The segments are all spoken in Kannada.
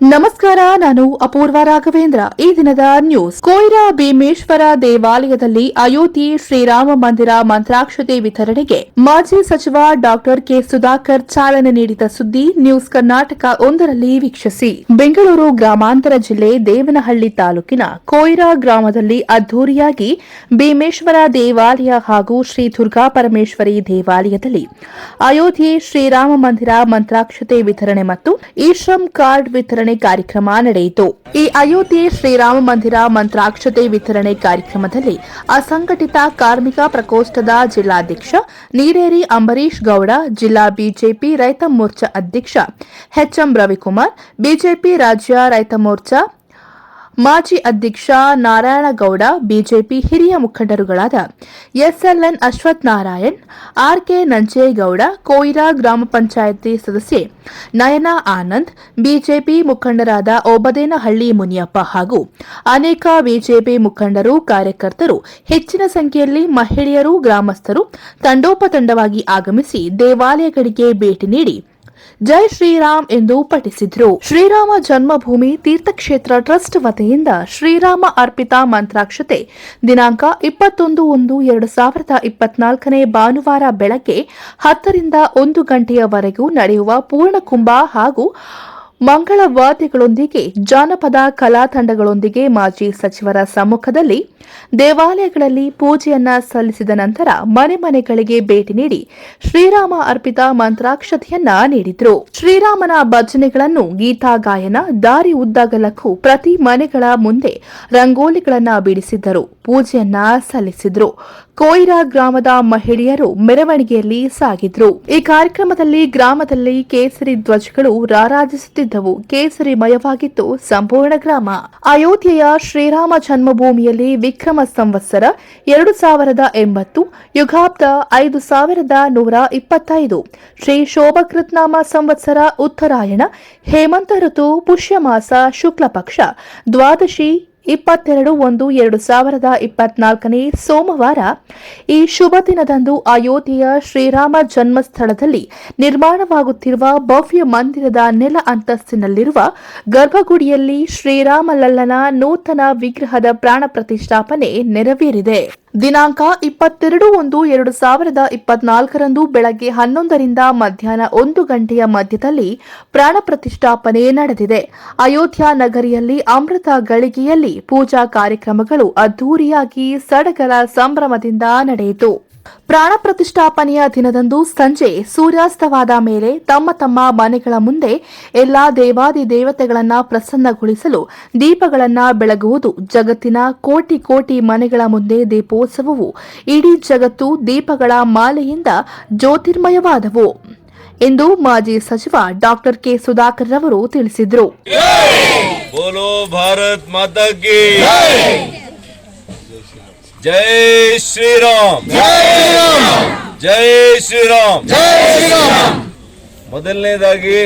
ನಮಸ್ಕಾರ, ನಾನು ಅಪೂರ್ವ ರಾಘವೇಂದ್ರ. ಈ ದಿನದ ನ್ಯೂಸ್ ಕೊಯ್ರಾ ಭೀಮೇಶ್ವರ ದೇವಾಲಯದಲ್ಲಿ ಅಯೋಧ್ಯೆ ಶ್ರೀರಾಮ ಮಂದಿರ ಮಂತ್ರಾಕ್ಷತೆ ವಿತರಣೆಗೆ ಮಾಜಿ ಸಚಿವ ಡಾಕ್ಟರ್ ಕೆ ಸುಧಾಕರ್ ಚಾಲನೆ ನೀಡಿದ ಸುದ್ದಿ ನ್ಯೂಸ್ ಕರ್ನಾಟಕ ಒಂದರಲ್ಲಿ ವೀಕ್ಷಿಸಿ. ಬೆಂಗಳೂರು ಗ್ರಾಮಾಂತರ ಜಿಲ್ಲೆ ದೇವನಹಳ್ಳಿ ತಾಲೂಕಿನ ಕೊಯ್ರಾ ಗ್ರಾಮದಲ್ಲಿ ಅದ್ದೂರಿಯಾಗಿ ಭೀಮೇಶ್ವರ ದೇವಾಲಯ ಹಾಗೂ ಶ್ರೀ ದುರ್ಗಾ ಪರಮೇಶ್ವರಿ ದೇವಾಲಯದಲ್ಲಿ ಅಯೋಧ್ಯೆ ಶ್ರೀರಾಮ ಮಂದಿರ ಮಂತ್ರಾಕ್ಷತೆ ವಿತರಣೆ ಮತ್ತು ಈಶ್ರಮ್ ಕಾರ್ಡ್ ವಿತರಣೆ ಕಾರ್ಯಕ್ರಮ ನಡೆಯಿತು. ಈ ಅಯೋಧ್ಯೆ ಶ್ರೀರಾಮ ಮಂದಿರ ಮಂತ್ರಾಕ್ಷತೆ ವಿತರಣೆ ಕಾರ್ಯಕ್ರಮದಲ್ಲಿ ಅಸಂಘಟಿತ ಕಾರ್ಮಿಕ ಪ್ರಕೋಷ್ಠದ ಜಿಲ್ಲಾಧ್ಯಕ್ಷ ನೀರೇರಿ ಅಂಬರೀಶ್ ಗೌಡ, ಜಿಲ್ಲಾ ಬಿಜೆಪಿ ರೈತ ಮೋರ್ಚಾ ಅಧ್ಯಕ್ಷ ಎಚ್ಎಂ ರವಿಕುಮಾರ್, ಬಿಜೆಪಿ ರಾಜ್ಯ ರೈತ ಮೋರ್ಚಾ ಮಾಜಿ ಅಧ್ಯಕ್ಷ ನಾರಾಯಣಗೌಡ, ಬಿಜೆಪಿ ಹಿರಿಯ ಮುಖಂಡರುಗಳಾದ ಎಸ್ಎಲ್ಎನ್ ಅಶ್ವಥ್ ನಾರಾಯಣ್ ಆರ್ಕೆ ನಂಜೇಗೌಡ, ಕೋಯಿರಾ ಗ್ರಾಮ ಪಂಚಾಯಿತಿ ಸದಸ್ಯೆ ನಯನಾ ಆನಂದ್, ಬಿಜೆಪಿ ಮುಖಂಡರಾದ ಓಬದೇನಹಳ್ಳಿ ಮುನಿಯಪ್ಪ ಹಾಗೂ ಅನೇಕ ಬಿಜೆಪಿ ಮುಖಂಡರು, ಕಾರ್ಯಕರ್ತರು, ಹೆಚ್ಚಿನ ಸಂಖ್ಯೆಯಲ್ಲಿ ಮಹಿಳೆಯರು, ಗ್ರಾಮಸ್ಥರು ತಂಡೋಪತಂಡವಾಗಿ ಆಗಮಿಸಿ ದೇವಾಲಯಗಳಿಗೆ ಭೇಟಿ ನೀಡಿ ಜೈ ಶ್ರೀರಾಮ್ ಎಂದು ಪಠಿಸಿದ್ರು. ಶ್ರೀರಾಮ ಜನ್ಮಭೂಮಿ ತೀರ್ಥಕ್ಷೇತ್ರ ಟ್ರಸ್ಟ್ ವತಿಯಿಂದ ಶ್ರೀರಾಮ ಅರ್ಪಿತ ಮಂತ್ರಾಕ್ಷತೆ. ದಿನಾಂಕ ಇಪ್ಪತ್ತೊಂದು ಒಂದು ಎರಡು ಸಾವಿರದ ಇಪ್ಪತ್ನಾಲ್ಕನೇ ಭಾನುವಾರ ಬೆಳಗ್ಗೆ ಹತ್ತರಿಂದ ಒಂದು ಗಂಟೆಯವರೆಗೂ ನಡೆಯುವ ಪೂರ್ಣಕುಂಭ ಹಾಗೂ ಮಂಗಳವಾದಿಗಳೊಂದಿಗೆ ಜಾನಪದ ಕಲಾ ತಂಡಗಳೊಂದಿಗೆ ಮಾಜಿ ಸಚಿವರ ಸಮ್ಮುಖದಲ್ಲಿ ದೇವಾಲಯಗಳಲ್ಲಿ ಪೂಜೆಯನ್ನ ಸಲ್ಲಿಸಿದ ನಂತರ ಮನೆ ಮನೆಗಳಿಗೆ ಭೇಟಿ ನೀಡಿ ಶ್ರೀರಾಮ ಅರ್ಪಿತ ಮಂತ್ರಾಕ್ಷತೆಯನ್ನ ನೀಡಿದ್ರು. ಶ್ರೀರಾಮನ ಭಜನೆಗಳನ್ನು, ಗೀತಾ ಗಾಯನ, ದಾರಿ ಉದ್ದಗಲಕ್ಕೂ ಪ್ರತಿ ಮನೆಗಳ ಮುಂದೆ ರಂಗೋಲಿಗಳನ್ನ ಬಿಡಿಸಿದ್ದರು. ಪೂಜೆಯನ್ನ ಸಲ್ಲಿಸಿದ್ರು. ಕೋಯಿರಾ ಗ್ರಾಮದ ಮಹಿಳೆಯರು ಮೆರವಣಿಗೆಯಲ್ಲಿ ಸಾಗಿದ್ರು. ಈ ಕಾರ್ಯಕ್ರಮದಲ್ಲಿ ಗ್ರಾಮದಲ್ಲಿ ಕೇಸರಿ ಧ್ವಜಗಳು ರಾರಾಜಿಸುತ್ತಿದ್ದವು. ಕೇಸರಿ ಮಯವಾಗಿತ್ತು. ಸಂಪೂರ್ಣ ಗ್ರಾಮ. ಅಯೋಧ್ಯೆಯ ಶ್ರೀರಾಮ ಜನ್ಮಭೂಮಿಯಲ್ಲಿ ವಿಕ್ರಮ ಸಂವತ್ಸರ ಎರಡು ಸಾವಿರದ ಎಂಬತ್ತು, ಯುಗಾಬ್ದ ಐದು ಸಾವಿರದ ನೂರ ಇಪ್ಪತ್ತೈದು. ಶ್ರೀ ಶೋಭಕೃತ್ನಾಮ ಸಂವತ್ಸರ ಉತ್ತರಾಯಣ, ಹೇಮಂತ ಋತು, ಪುಷ್ಯಮಾಸ, ಶುಕ್ಲಪಕ್ಷ, ದ್ವಾದಶಿ ಇಪ್ಪತ್ತೆರಡು ಒಂದು ಎರಡು ಸಾವಿರದ ಇಪ್ಪತ್ನಾಲ್ಕನೇ ಸೋಮವಾರ ಈ ಶುಭ ದಿನದಂದು ಅಯೋಧ್ಯೆಯ ಶ್ರೀರಾಮ ಜನ್ಮಸ್ಥಳದಲ್ಲಿ ನಿರ್ಮಾಣವಾಗುತ್ತಿರುವ ಭವ್ಯ ಮಂದಿರದ ನೆಲ ಅಂತಸ್ತಿನಲ್ಲಿರುವ ಗರ್ಭಗುಡಿಯಲ್ಲಿ ಶ್ರೀರಾಮ ಲಲ್ಲನ ನೂತನ ವಿಗ್ರಹದ ಪ್ರಾಣ ಪ್ರತಿಷ್ಠಾಪನೆ ನೆರವೇರಿದೆ. ದಿನಾಂಕ ಇಪ್ಪತ್ತೆರಡು ಒಂದು ಎರಡು ಸಾವಿರದ ಇಪ್ಪತ್ನಾಲ್ಕರಂದು ಬೆಳಗ್ಗೆ ಹನ್ನೊಂದರಿಂದ ಮಧ್ಯಾಹ್ನ ಒಂದು ಗಂಟೆಯ ಮಧ್ಯದಲ್ಲಿ ಪ್ರಾಣ ಪ್ರತಿಷ್ಠಾಪನೆ ನಡೆದಿದೆ. ಅಯೋಧ್ಯಾ ನಗರಿಯಲ್ಲಿ ಅಮೃತ ಗಳಿಗೆಯಲ್ಲಿ ಪೂಜಾ ಕಾರ್ಯಕ್ರಮಗಳು ಅದ್ದೂರಿಯಾಗಿ ಸಡಗರ ಸಂಭ್ರಮದಿಂದ ನಡೆಯಿತು. ಪ್ರಾಣ ಪ್ರತಿಷ್ಠಾಪನೆಯ ದಿನದಂದು ಸಂಜೆ ಸೂರ್ಯಾಸ್ತವಾದ ಮೇಲೆ ತಮ್ಮ ತಮ್ಮ ಮನೆಗಳ ಮುಂದೆ ಎಲ್ಲಾ ದೇವಾದಿ ದೇವತೆಗಳನ್ನ ಪ್ರಸನ್ನಗೊಳಿಸಲು ದೀಪಗಳನ್ನ ಬೆಳಗುವುದು ಜಗತ್ತಿನ ಕೋಟಿ ಕೋಟಿ ಮನೆಗಳ ಮುಂದೆ ದೀಪೋತ್ಸವವು ಇಡೀ ಜಗತ್ತು ದೀಪಗಳ ಮಾಲೆಯಿಂದ ಜ್ಯೋತಿರ್ಮಯವಾದವು. ಎಂದು ಮಾಜಿ ಸಚಿವ ಡಾಕ್ಟರ್ ಕೆ ಸುಧಾಕರ್ ರವರು ತಿಳಿಸಿದರು. ಬೋಲೋ ಭಾರತ್ ಮಾತಾ ಕಿ ಜೈ ಶ್ರೀರಾಮ್ ಜೈ ಶ್ರೀರಾಮ್ ಮೊದಲನೇದಾಗಿ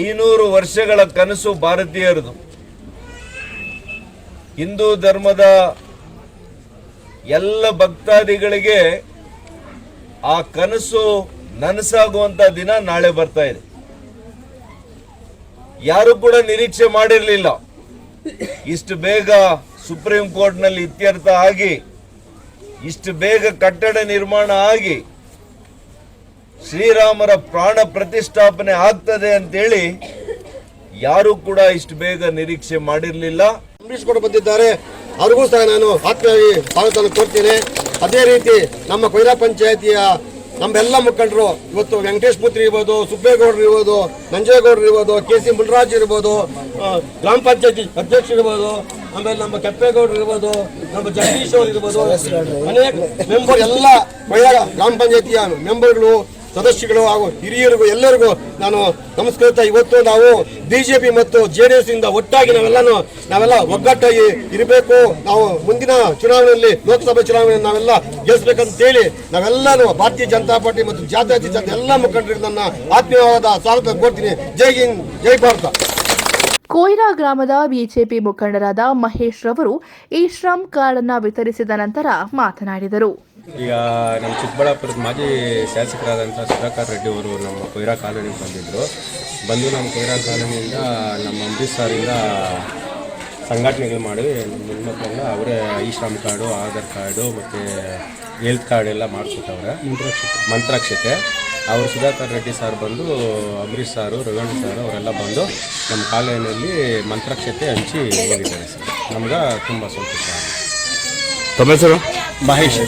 ಐನೂರು ವರ್ಷಗಳ ಕನಸು ಭಾರತೀಯರದು. ಹಿಂದೂ ಧರ್ಮದ ಎಲ್ಲ ಭಕ್ತಾದಿಗಳಿಗೆ ಆ ಕನಸು ನನಸಾಗುವಂತ ದಿನ ನಾಳೆ ಬರ್ತಾ ಇದೆ. ಯಾರು ಕೂಡ ನಿರೀಕ್ಷೆ ಮಾಡಿರಲಿಲ್ಲ. ಇಷ್ಟು ಬೇಗ ಸುಪ್ರೀಂ ಕೋರ್ಟ್ನಲ್ಲಿ ಇತ್ಯರ್ಥ ಆಗಿ, ಇಷ್ಟು ಬೇಗ ಕಟ್ಟಡ ನಿರ್ಮಾಣ ಆಗಿ ಶ್ರೀರಾಮರ ಪ್ರಾಣ ಪ್ರತಿಷ್ಠಾಪನೆ ಆಗ್ತದೆ ಅಂತೇಳಿ ಯಾರು ಕೂಡ ಇಷ್ಟು ಬೇಗ ನಿರೀಕ್ಷೆ ಮಾಡಿರಲಿಲ್ಲ. ಅಂಬರೀಶ್ ಕೂಡ ಬಂದಿದ್ದಾರೆ. ಅವ್ರಿಗೂ ಸಹ ನಾನು ಆತ್ಮೀಯವಾಗಿ ಸ್ವಾಗತ ಕೊಡ್ತೇನೆ. ಅದೇ ರೀತಿ ನಮ್ಮ ಕೊಯ್ರಾ ಪಂಚಾಯತಿಯ ನಮ್ಮೆಲ್ಲ ಮುಖಂಡರು, ಇವತ್ತು ವೆಂಕಟೇಶ್ ಪುತ್ರಿ ಇರ್ಬೋದು, ಸುಬ್ಬೇಗೌಡರು ಇರ್ಬೋದು, ನಂಜೇಗೌಡರು ಇರ್ಬೋದು, ಕೆ ಸಿ ಮುಲ್ರಾಜ್ ಇರ್ಬೋದು ಗ್ರಾಮ ಪಂಚಾಯತಿ ಅಧ್ಯಕ್ಷರು ಇರ್ಬೋದು, ಆಮೇಲೆ ನಮ್ಮ ಕೆಪ್ಪೇಗೌಡರು ಇರ್ಬೋದು, ನಮ್ಮ ಜಗದೀಶ್ ಅವರು ಇರ್ಬೋದು, ಅನೇಕ ಮೆಂಬರ್ ಎಲ್ಲ ಮಹಿಳಾ ಗ್ರಾಮ ಪಂಚಾಯತಿಯ ಮೆಂಬರ್ಗಳು ಸದಸ್ಯಗಳು ಹಾಗೂ ಹಿರಿಯರಿಗೂ ಎಲ್ಲರಿಗೂ ನಾನು ನಮಸ್ಕರಿಸ್ತಾ ಇವತ್ತು ನಾವು ಬಿಜೆಪಿ ಮತ್ತು ಜೆ ಡಿ ಎಸ್ ಇಂದ ಒಟ್ಟಾಗಿ ನಾವೆಲ್ಲಾನು ನಾವೆಲ್ಲ ಒಗ್ಗಟ್ಟಾಗಿ ಇರಬೇಕು. ನಾವು ಮುಂದಿನ ಚುನಾವಣೆಯಲ್ಲಿ ಲೋಕಸಭೆ ಚುನಾವಣೆ ನಾವೆಲ್ಲ ಗೆಲ್ಲಿಸಬೇಕಂತೇಳಿ ನಾವೆಲ್ಲಾನು ಭಾರತೀಯ ಜನತಾ ಪಾರ್ಟಿ ಮತ್ತು ಜಾತ್ಯತೀತ ಎಲ್ಲ ಮುಖಂಡರಿಗೆ ನನ್ನ ಆತ್ಮೀಯವಾದ ಸ್ವಾಗತ ಕೊಡ್ತೀನಿ ಜೈ ಹಿಂದ್, ಜೈ ಭಾರತ. ಕೊಯ್ರಾ ಗ್ರಾಮದ ಬಿಜೆಪಿ ಮುಖಂಡರಾದ ಮಹೇಶ್ ರವರು ಈ ಶ್ರಮ್ ಕಾರ್ಡ್ ವಿತರಿಸಿದ ನಂತರ ಮಾತನಾಡಿದರು. ಈಗ ನಮ್ಮ ಚಿಕ್ಕಬಳ್ಳಾಪುರದ ಮಾಜಿ ಶಾಸಕರಾದಂಥ ಸುಧಾಕರ್ ರೆಡ್ಡಿ ಅವರು ನಮ್ಮ ಕೊಯ್ರಾ ಕಾಲೋನಿಗೆ ಬಂದಿದ್ದರು. ಬಂದು ನಮ್ಮ ಕೊಯ್ರಾ ಕಾಲೋನಿಯಿಂದ ನಮ್ಮ ಅಂಬರೀಶ್ ಸಾರಿಂದ ಸಂಘಟನೆಗಳು ಮಾಡಿ ನಮ್ಮ ಹೆಣ್ಮಕ್ಳೆಲ್ಲ ಅವರೇ ಈ ಶ್ರಮ್ ಕಾರ್ಡು ಆಧಾರ್ ಕಾರ್ಡು ಮತ್ತು ಹೆಲ್ತ್ ಕಾರ್ಡ್ ಎಲ್ಲ ಮಾಡಿಸ್ಬಿಟ್ಟವ್ರೆ ಮಂತ್ರಾಕ್ಷತೆ. ಮಂತ್ರಾಕ್ಷತೆ ಅವರು ಸುಧಾಕರ್ ರೆಡ್ಡಿ ಸರ್ ಬಂದು ಅಂಬರೀಶ್ ಸಾರು ರಘುವಣ್ಣ ಸಾರು ಅವರೆಲ್ಲ ಬಂದು ನಮ್ಮ ಕಾಲೋನಿಯಲ್ಲಿ ಮಂತ್ರಾಕ್ಷತೆ ಹಂಚಿ ಹೋಗಿದ್ದಾರೆ ಸರ್. ನಮ್ಗೆ ತುಂಬ ಸಂತೋಷ ತಮ್ಮ ಹೆಸರು? ಮಹೇಶ್